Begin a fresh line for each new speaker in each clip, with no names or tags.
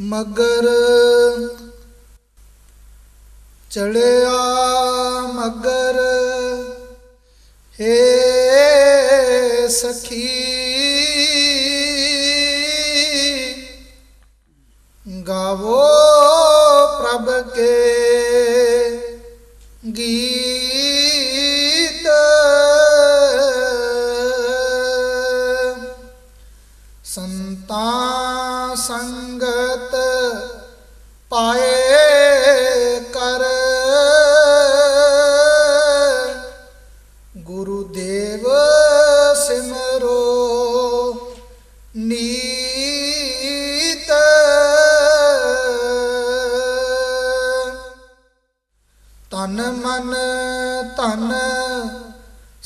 ਮਗਰ ਚੜਿਆ ਮਗਰ ਹੇ ਸਖੀ ਗਾਵੋ ਪ੍ਰਭ ਕੇ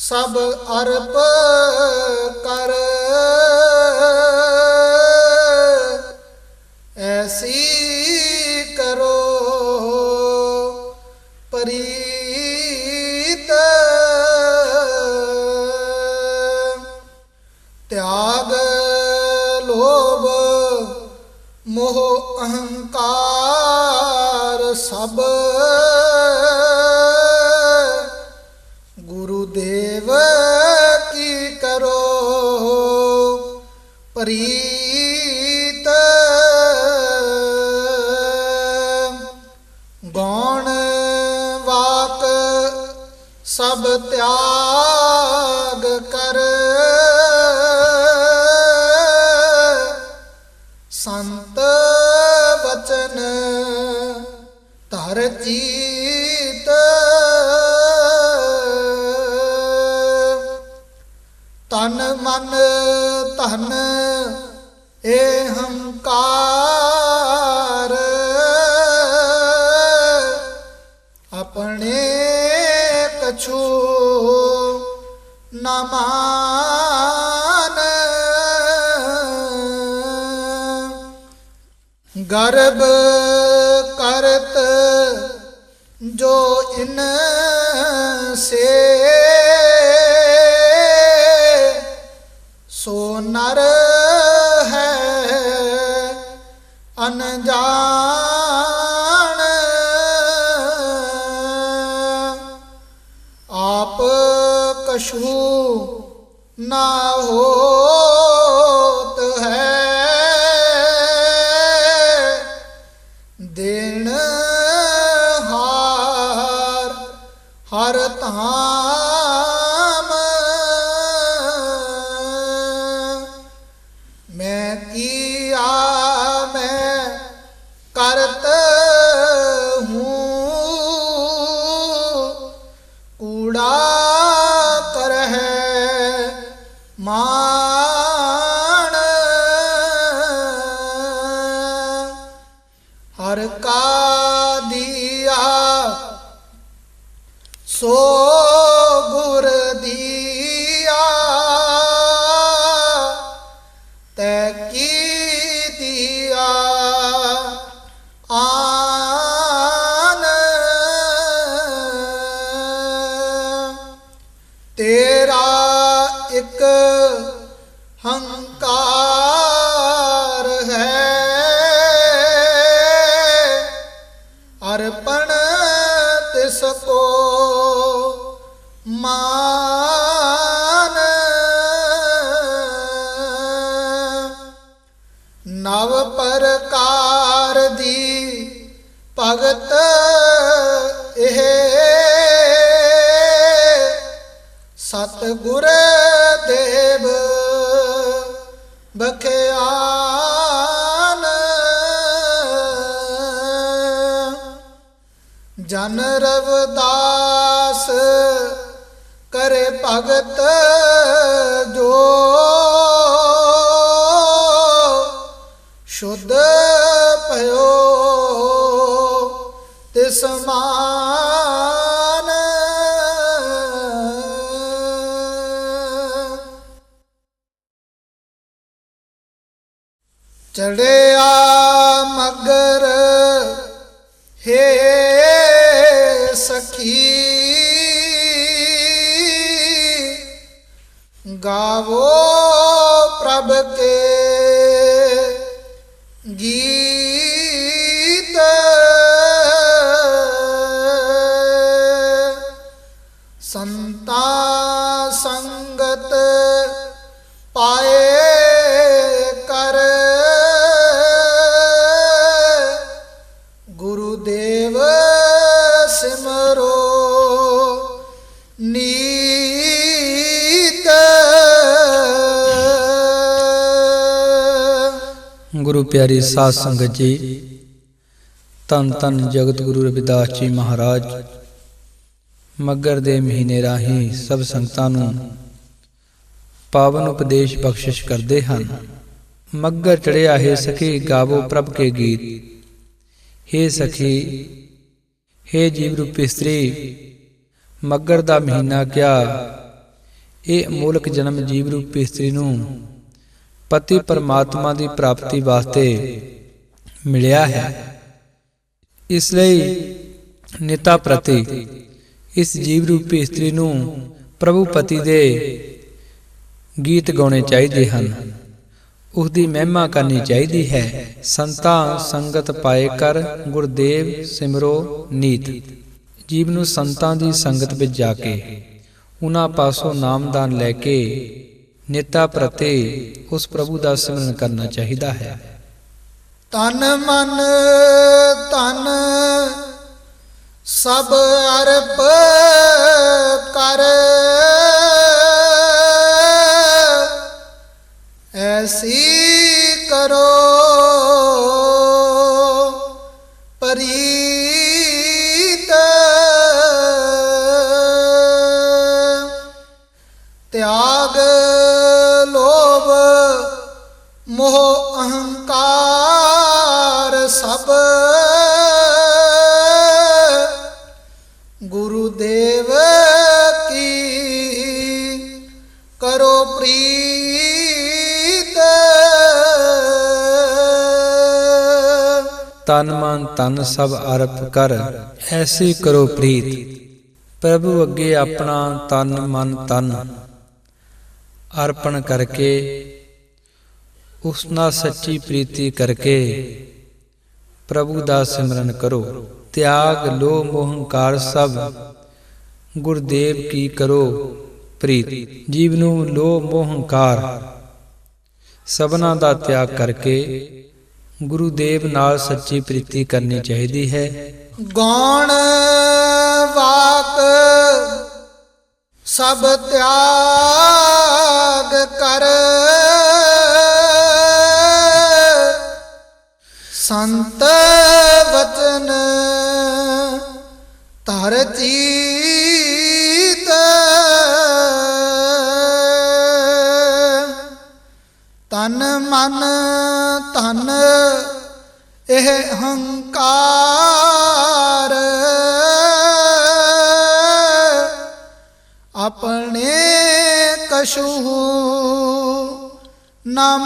ਸਭ ਅਰਪ ਕਰ ਮਨ ਧਨ ਏ ਹੰਕਾਰ ਆਪਣੇ ਕਛੂ ਨਾ ਮਾਨ। ਗਰਬ ਕਰਤ ਜੋ ਇਨ ਸੇ ਹਰ ਧਾਮ। ਮੈਂ ਕੀਆ ਮੈਂ ਕਰਤ ਹੂੰ। ਕੂੜਾ ਕਰਹਿ ਮਾਣ। ਹਰ ਕਾ ਦੀਆ ਸੋ ਗੁਰ ਦੀਆ ਤੈ ਕੀ ਦੀਆ? ਆਨ ਤੇਰਾ ਇੱਕ ਹੰਕਾਰ ਹੈ। ਅਰਪਣ ਤਿਸ ਕੋ ਜਨ ਰਵਦਾਸ ਕਰੇ ਭਗਤ ਜੋ ਸ਼ੁੱਧ ਭਇਓ ਤਿਸ ਮਾਨ। ਚੜਿਆ ਮਗਰ ਹੇ ਗਾਵੋ ਪ੍ਰਭ ਕੇ
ਪਿਆਰੀ ਸਾਧ ਸੰਗਤ ਜੀ ਤਨ ਤਨ ਜਗਤ ਗੁਰੂ ਰਵਿਦਾਸ ਜੀ ਮਹਾਰਾਜ। ਮੱਗਰ ਦੇ ਮਹੀਨੇ ਰਾਹੀਂ ਸਭ ਸੰਗਤਾਂ ਨੂੰ ਪਾਵਨ ਉਪਦੇਸ਼ ਬਖਸ਼ਿਸ਼ ਕਰਦੇ ਹਨ। ਮੱਗਰ ਚੜਿਆ ਹੈ ਸਖੀ, ਗਾਵੋ ਪ੍ਰਭ ਕੇ ਗੀਤ। हे ਸਖੀ हे ਜੀਵ ਰੂਪੀ ਇਸਤਰੀ ਮੱਗਰ ਦਾ ਮਹੀਨਾ ਕਿਆ ਇਹ ਅਮੋਲਕ ਜਨਮ ਜੀਵ ਰੂਪੀ ਇਸਤਰੀ ਨੂੰ ਪਤੀ ਪਰਮਾਤਮਾ ਦੀ ਪ੍ਰਾਪਤੀ ਵਾਸਤੇ ਮਿਲਿਆ ਹੈ। ਇਸ ਲਈ ਨਿਤਾ ਪ੍ਰਤੀ ਇਸ ਜੀਵ ਰੂਪੀ ਇਸਤਰੀ ਨੂੰ ਪ੍ਰਭੂ ਪਤੀ ਦੇ ਗੀਤ ਗਾਉਣੇ ਚਾਹੀਦੇ ਹਨ। ਉਸ ਦੀ ਮਹਿਮਾ ਕਰਨੀ ਚਾਹੀਦੀ ਹੈ। ਸੰਤਾਂ ਸੰਗਤ ਪਾਏ ਕਰ ਗੁਰਦੇਵ ਸਿਮਰੋ ਨੀਤ। ਜੀਵ ਨੂੰ ਸੰਤਾਂ ਦੀ ਸੰਗਤ ਵਿੱਚ ਜਾ ਕੇ ਉਹਨਾਂ ਪਾਸੋਂ ਨਾਮਦਾਨ ਲੈ ਕੇ ਨਿਤਾ ਪ੍ਰਤੀ ਉਸ ਪ੍ਰਭੂ ਦਾ ਸਿਮਰਨ ਕਰਨਾ ਚਾਹੀਦਾ ਹੈ।
ਤਨ ਮਨ, ਧਨ ਸਭ ਅਰਪ ਕਰ। ਐਸੀ
ਤਨ ਮਨ ਤਨ ਸਭ ਅਰਪ ਕਰ, ਐਸੀ ਕਰੋ ਪ੍ਰੀਤ। ਪ੍ਰਭੂ ਅੱਗੇ ਆਪਣਾ ਤਨ ਮਨ ਤਨ ਅਰਪਣ ਕਰਕੇ, ਉਸ ਨਾਲ ਸੱਚੀ ਪ੍ਰੀਤੀ ਕਰਕੇ ਪ੍ਰਭੂ ਦਾ ਸਿਮਰਨ ਕਰੋ। ਤਿਆਗ, ਲੋਭ ਮੋਹ ਹੰਕਾਰ ਸਭ ਗੁਰਦੇਵ ਕੀ ਕਰੋ ਪ੍ਰੀਤ। ਜੀਵ ਨੂੰ ਲੋਭ ਮੋਹ ਹੰਕਾਰ ਸਭਨਾ ਦਾ ਤਿਆਗ ਕਰਕੇ ਗੁਰੂ ਦੇਵ ਨਾਲ ਸੱਚੀ ਪ੍ਰੀਤੀ ਕਰਨੀ ਚਾਹੀਦੀ ਹੈ।
ਗੌਣ ਵਾਕ ਸਭ ਤਿਆਗ ਕਰ। ਸੰਤ ਵਚਨ ਧਰ ਚੀਤ। ਤਨ ਮਨ ਇਹ ਹੰਕਾਰ ਆਪਣੇ ਕਛੂ ਨਾ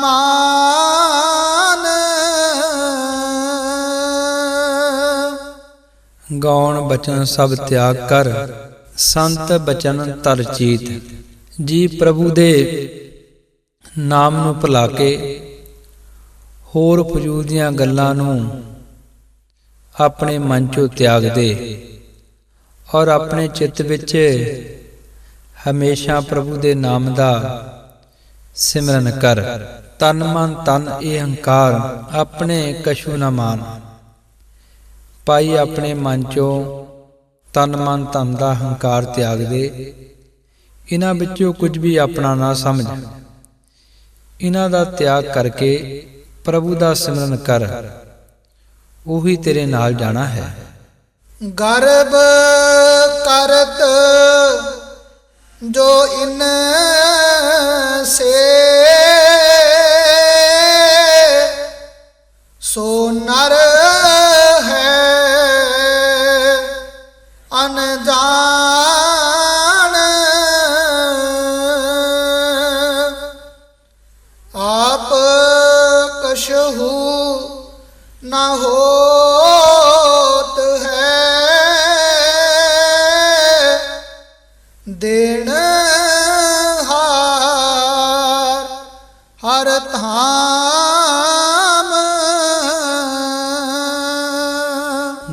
ਗਾਉਣ ਬਚਨ ਸਭ ਤਿਆਗ ਕਰ, ਸੰਤ ਬਚਨ ਤਰਜੀਤ ਜੀ ਪ੍ਰਭੂ ਦੇ ਨਾਮ ਨੂੰ ਭੁਲਾ ਕੇ ਹੋਰ ਫਜ਼ੂਲ ਦੀਆਂ ਗੱਲਾਂ ਨੂੰ ਆਪਣੇ ਮਨ ਚੋਂ ਤਿਆਗ ਦੇ ਔਰ ਆਪਣੇ ਚਿੱਤ ਵਿੱਚ ਹਮੇਸ਼ਾ ਪ੍ਰਭੂ ਦੇ ਨਾਮ ਦਾ ਸਿਮਰਨ ਕਰ। ਤਨ ਮਨ ਤਨ ਇਹ ਹੰਕਾਰ ਆਪਣੇ ਕਸ਼ੂ ਨਾ ਮਾਨ। ਪਾਈ ਆਪਣੇ ਮਨ ਚੋਂ ਤਨ ਮਨ ਧਨ ਦਾ ਹੰਕਾਰ ਤਿਆਗ ਦੇ ਇਹਨਾਂ ਵਿੱਚੋਂ ਕੁਝ ਵੀ ਆਪਣਾ ਨਾ ਸਮਝ। ਇਹਨਾਂ ਦਾ ਤਿਆਗ ਕਰਕੇ ਪ੍ਰਭੂ ਦਾ ਸਿਮਰਨ ਕਰ। ਉਹੀ ਤੇਰੇ ਨਾਲ ਜਾਣਾ ਹੈ।
ਗਰਬ ਕਰਤ ਜੋ ਇਨ ਸੇ ਸੋ ਨਰ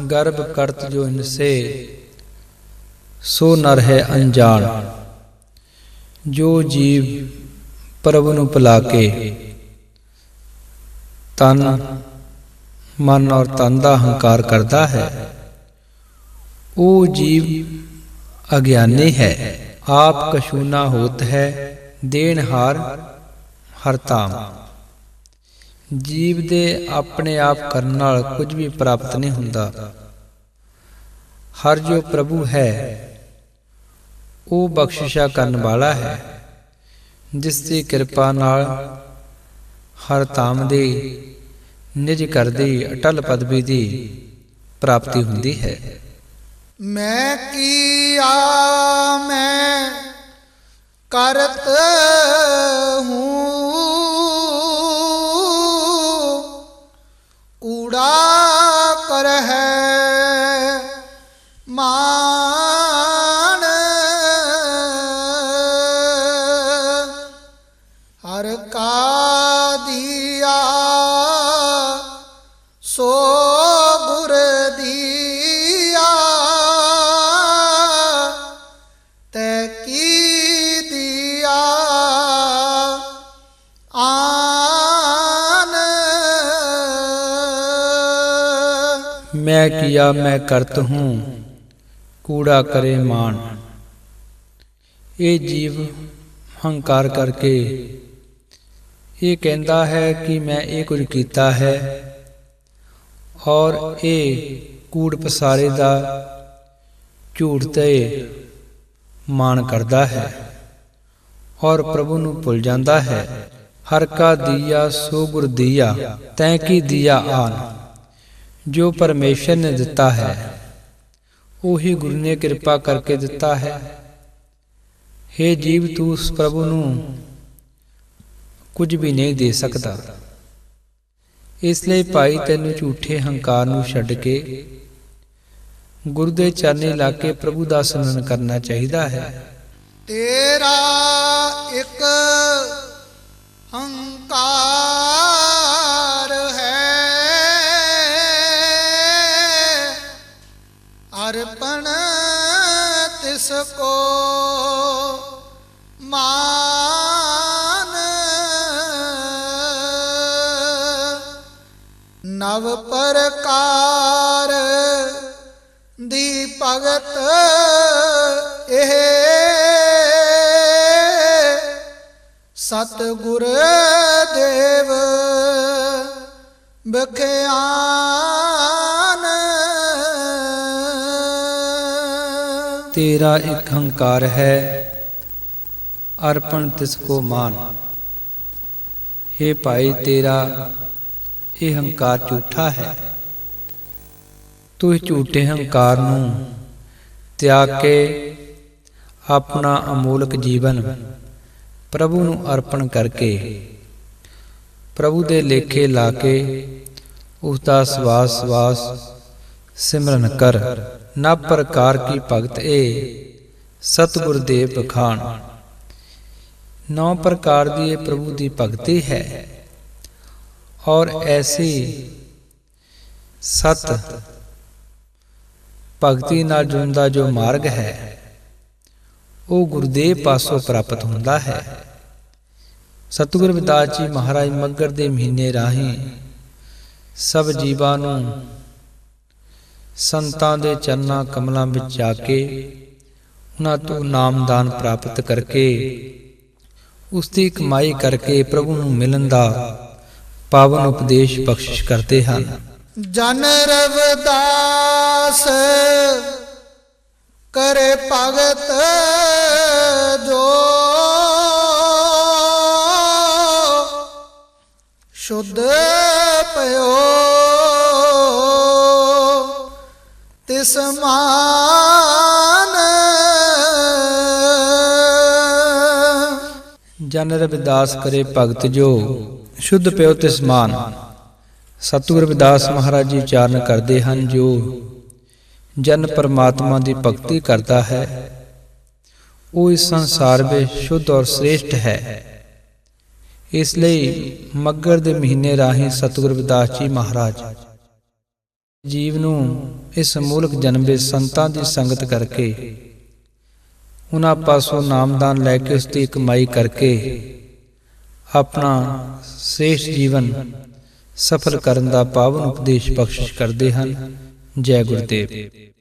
ਗਰਭ ਕਰਤ ਜੋ ਇਨਸੇ ਸੋ ਨਰ ਹੈ ਅਨਜਾਨ ਜੋ ਜੀਵ ਪ੍ਰਭੂ ਨੂੰ ਭੁਲਾ ਕੇ ਤਨ, ਮਨ ਔਰ ਤਨ ਦਾ ਹੰਕਾਰ ਕਰਦਾ ਹੈ, ਉਹ ਜੀਵ ਅਗਿਆਨੀ ਹੈ। ਆਪ ਕਛੂਨਾ ਹੋਤ ਹੈ ਦੇਨਹਾਰ ਹਰ ਤਾਮ ਜੀਵ ਦੇ ਆਪਣੇ ਆਪ ਕਰਨ ਨਾਲ ਕੁਝ ਵੀ ਪ੍ਰਾਪਤ ਨਹੀਂ ਹੁੰਦਾ। ਹਰ ਜੋ ਪ੍ਰਭੂ ਹੈ, ਉਹ ਬਖਸ਼ਿਸ਼ਾ ਕਰਨ ਵਾਲਾ ਹੈ, ਜਿਸ ਦੀ ਕਿਰਪਾ ਨਾਲ ਹਰ ਧਾਮ ਦੀ, ਨਿਜ ਕਰਦੀ ਅਟਲ ਪਦਵੀ ਦੀ ਪ੍ਰਾਪਤੀ ਹੁੰਦੀ ਹੈ।
ਮੈਂ ਕੀ ਆ ਮੈਂ ਕਰਤ ਹੂੰ?
ਮੈਂ ਕੀਆ, ਮੈਂ ਕਰਤ ਹੂੰ। ਕੂੜਾ ਕਰੇ ਮਾਨ ਇਹ ਜੀਵ ਹੰਕਾਰ ਕਰਕੇ ਇਹ ਕਹਿੰਦਾ ਹੈ ਕਿ ਮੈਂ ਇਹ ਕੁਝ ਕੀਤਾ ਹੈ ਔਰ ਇਹ ਕੂੜ ਪਸਾਰੇ ਦਾ ਝੂਠ ਤੇ ਮਾਣ ਕਰਦਾ ਹੈ ਔਰ ਪ੍ਰਭੂ ਨੂੰ ਭੁੱਲ ਜਾਂਦਾ ਹੈ। ਹਰ ਕਾ ਦੀਆ, ਸੋ ਗੁਰ ਦੀਆ, ਤੈ ਕੀ ਦੀਆ ਆਨ। ਜੋ ਪਰਮੇਸ਼ਰ ਨੇ ਦਿੱਤਾ ਹੈ। ਉਹੀ ਗੁਰੂ ਨੇ ਕਿਰਪਾ ਕਰਕੇ ਦਿੱਤਾ ਹੈ। हे ਜੀਵ, ਤੂੰ ਉਸ ਪ੍ਰਭੂ ਨੂੰ ਕੁਝ ਵੀ ਨਹੀਂ ਦੇ ਸਕਦਾ। ਇਸ ਲਈ ਭਾਈ ਤੈਨੂੰ ਝੂਠੇ ਹੰਕਾਰ ਨੂੰ ਛੱਡ ਕੇ ਗੁਰੂ ਦੇ ਚਰਨੇ ਲਾ ਕੇ ਪ੍ਰਭੂ ਦਾ ਸਿਮਰਨ ਕਰਨਾ ਚਾਹੀਦਾ ਹੈ।
ਤੇਰਾ ਇੱਕ ਤਿਸ ਕੋ ਮਾਨ ਨਵ ਪ੍ਰਕਾਰ ਦੀ ਭਗਤ ਇਹ ਸਤ ਗੁਰ ਦੇਵ ਬਖਿਆਨ
ਤੇਰਾ ਇੱਕ ਹੰਕਾਰ ਹੈ, ਅਰਪਣ ਤਿਸ ਕੋ ਮਾਨ। हे ਭਾਈ ਤੇਰਾ, ਇਹ ਹੰਕਾਰ ਝੂਠਾ ਹੈ। ਤੂੰ ਇਸ ਝੂਠੇ ਹੰਕਾਰ ਨੂੰ ਤਿਆਗ ਕੇ ਆਪਣਾ ਅਮੋਲਕ ਜੀਵਨ ਪ੍ਰਭੂ ਨੂੰ ਅਰਪਣ ਕਰਕੇ ਪ੍ਰਭੂ ਦੇ ਲੇਖੇ ਲਾ ਕੇ ਉਸ ਦਾ ਸਵਾਸ ਸਵਾਸ ਸਿਮਰਨ ਕਰ। ਨਾ ਪ੍ਰਕਾਰ ਕੀ ਭਗਤ ਏ, ਸਤਿਗੁਰ ਦੇ ਬਖਾਨ ਨੌ ਪ੍ਰਕਾਰ ਦੀ ਇਹ ਪ੍ਰਭੂ ਦੀ ਭਗਤੀ ਹੈ। ਔਰ ਐਸੀ ਸਤ ਭਗਤੀ ਨਾਲ ਜੁੜਦਾ ਜੋ ਮਾਰਗ ਹੈ, ਉਹ ਗੁਰਦੇਵ ਪਾਸੋਂ ਪ੍ਰਾਪਤ ਹੁੰਦਾ ਹੈ। ਸਤਿਗੁਰ ਵਿਦਾਸ ਜੀ ਮਹਾਰਾਜ ਮੱਗਰ ਦੇ ਮਹੀਨੇ ਰਾਹੀਂ ਸਭ ਜੀਵਾਂ ਨੂੰ ਸੰਤਾਂ ਦੇ ਚਰਨਾਂ ਕਮਲਾਂ ਵਿੱਚ ਜਾ ਕੇ ਉਹਨਾਂ ਤੋਂ ਨਾਮਦਾਨ ਪ੍ਰਾਪਤ ਕਰਕੇ ਉਸ ਦੀ ਕਮਾਈ ਕਰਕੇ ਪ੍ਰਭੂ ਨੂੰ ਮਿਲਣ ਦਾ ਪਾਵਨ ਉਪਦੇਸ਼ ਬਖਸ਼ਿਸ਼ ਕਰਦੇ ਹਨ।
ਜਨ ਰਵਦਾਸ, ਕਰੇ ਭਗਤ ਜੋ। ਸ਼ੁੱਧ ਪਇਓ ਤਿਸ
ਜਨ ਰਵਿਦਾਸ ਕਰੇ ਭਗਤ ਜੋ, ਸ਼ੁੱਧ ਪਿਓ ਤਿਸ ਮਾਨ ਸਤਿਗੁਰ ਰਵਿਦਾਸ ਮਹਾਰਾਜ ਜੀ ਉਚਾਰਨ ਕਰਦੇ ਹਨ ਜੋ, ਜਨ ਪਰਮਾਤਮਾ ਦੀ ਭਗਤੀ ਕਰਦਾ ਹੈ। ਉਹ ਇਸ ਸੰਸਾਰ ਵਿੱਚ ਸ਼ੁੱਧ ਔਰ ਸ੍ਰੇਸ਼ਟ ਹੈ। ਇਸ ਲਈ ਮੱਗਰ ਦੇ ਮਹੀਨੇ ਰਾਹੀਂ ਸਤਿਗੁਰ ਰਵਿਦਾਸ ਜੀ ਮਹਾਰਾਜ ਜੀਵ ਨੂੰ ਇਸ ਮੂਲਕ ਜਨਮ ਵਿੱਚ ਸੰਤਾਂ ਦੀ ਸੰਗਤ ਕਰਕੇ, ਉਹਨਾਂ ਪਾਸੋਂ ਨਾਮਦਾਨ ਲੈ ਕੇ ਉਸ ਦੀ ਕਮਾਈ ਕਰਕੇ, ਆਪਣਾ ਸੇਸ਼ ਜੀਵਨ ਸਫਲ ਕਰਨ ਦਾ ਪਾਵਨ ਉਪਦੇਸ਼ ਬਖਸ਼ਿਸ਼ ਕਰਦੇ ਹਨ। ਜੈ ਗੁਰਦੇਵ।